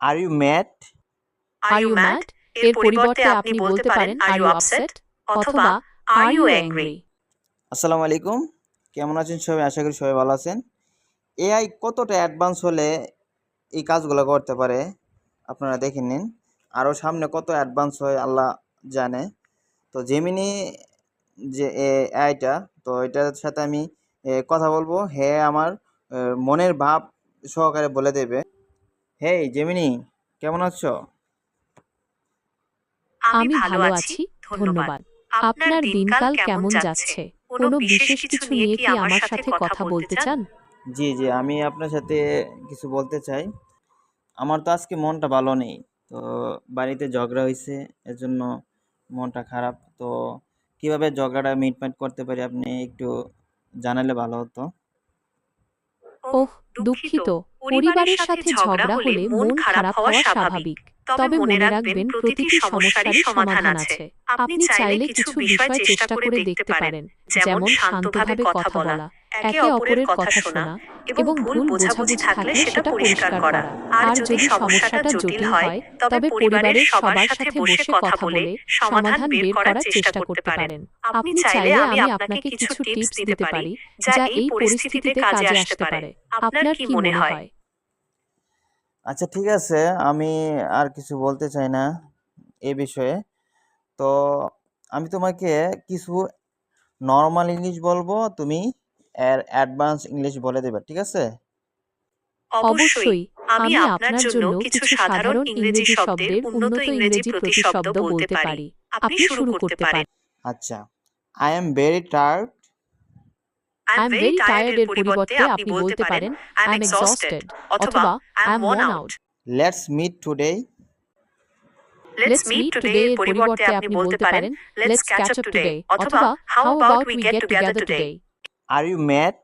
Are you mad are you mad এর পরিবর্তে আপনি বলতে পারেন আর ইউ আপসেট অথবা আর ইউ অ্যাংরি আসসালামু আলাইকুম। কেমন আছেন সবাই? আশা করি সবাই ভালো আছেন। এআই কতটা অ্যাডভান্স হলে এই কাজগুলো করতে পারে? আপনারা দেখে নিন। আরও সামনে কত অ্যাডভান্স হয় আল্লাহ জানে। তো জেমিনি যে এআইটা তো এটার সাথে আমি কথা বলব। হে আমার মনের ভাব সহকারে বলে দেবে। হেই জেমিনি কেমন আছো? আমি ভালো আছি ধন্যবাদ। আপনার দিনকাল কেমন যাচ্ছে? কোনো বিশেষ কিছু নিয়ে কি আমার সাথে কথা বলতে চান? জি জি আমি আপনার সাথে কিছু বলতে চাই। আমার তো আজকে মনটা ভালো নেই তো বাড়িতে ঝগড়া হয়েছে এর জন্য মনটা খারাপ। তো কীভাবে ঝগড়াটা মিটমাট করতে পারি আপনি একটু জানালে ভালো হতো। ওহ দুঃখিত। পরিবারের সাথে ঝগড়া হলে মন খারাপ হওয়া স্বাভাবিক। তবে মনে রাখবেন প্রতিটি সমস্যারই সমাধান আছে। আপনি চাইলে কিছু বিষয় চেষ্টা করে দেখতে পারেন। যেমন শান্তভাবে কথা বলা। একে অপরের কথা শোনা এবং ভুল বোঝাবুঝি থাকলে সেটা পরিষ্কার করা। আর যদি সমস্যাটা জটিল হয় তবে পরিবারের সবার সাথে বসে কথা বলে সমাধান বের করার চেষ্টা করতে পারেন। আপনি চাইলে আমি আপনাকে কিছু টিপস দিতে পারি যা এই পরিস্থিতিতে কাজে আসতে পারে। আপনার কি মনে হয়? আচ্ছা ঠিক আছে। আমি আর কিছু বলতে চাই না এ বিষয়ে। তো আমি তোমাকে কিছু নর্মাল ইংলিশ বলব তুমি এর অ্যাডভান্স ইংলিশ বলে দেবে ঠিক আছে? অবশ্যই। আমি আপনার জন্য কিছু সাধারণ ইংরেজি শব্দের উন্নত ইংরেজি প্রতিশব্দ বলতে পারি। আপনি শুরু করতে পারেন। আচ্ছা I am very tired I am very tired এর পরিবর্তে আপনি বলতে পারেন আই এম এক্সস্টেড অথবা I am worn out let's meet today let's meet today এর পরিবর্তে আপনি বলতে পারেন লেটস ক্যাচ আপ টুডে অথবা how about we get together today are you mad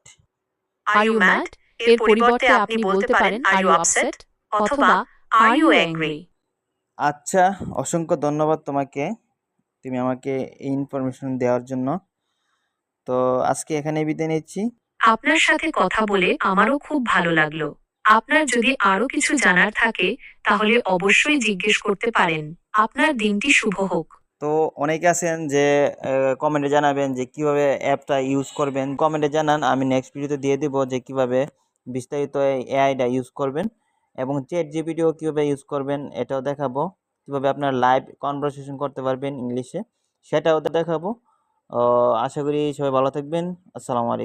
are you mad এর পরিবর্তে আপনি বলতে পারেন আর ইউ আপসেট অথবা আর ইউ অ্যাংরি আচ্ছা অসংখ্য ধন্যবাদ তোমাকে তুমি আমাকে এই ইনফরমেশন দেওয়ার জন্য। তো আজকে এখানে বিদায় নিচ্ছি। আপনার সাথে কথা বলে আমারও খুব ভালো লাগল। আপনার যদি আরও কিছু জানার থাকে তাহলে অবশ্যই জিজ্ঞেস করতে পারেন। আপনার দিনটি শুভ হোক। তো অনেকে আছেন যে কমেন্টে জানাবেন যে, কীভাবে অ্যাপটা ইউজ করবেন। কমেন্টে জানান, আমি নেক্সট ভিডিওতে দিয়ে দেবো যে, কীভাবে বিস্তারিত এআইটা ইউজ করবেন এবং চ্যাট জিপিটিও কীভাবে ইউজ করবেন, এটাও দেখাবো। কীভাবে আপনার লাইভ কনভারসেশন করতে পারবেন ইংলিশে, সেটাও দেখাবো। আশা করি সবাই ভালো থাকবেন। আসসালামু আলাইকুম।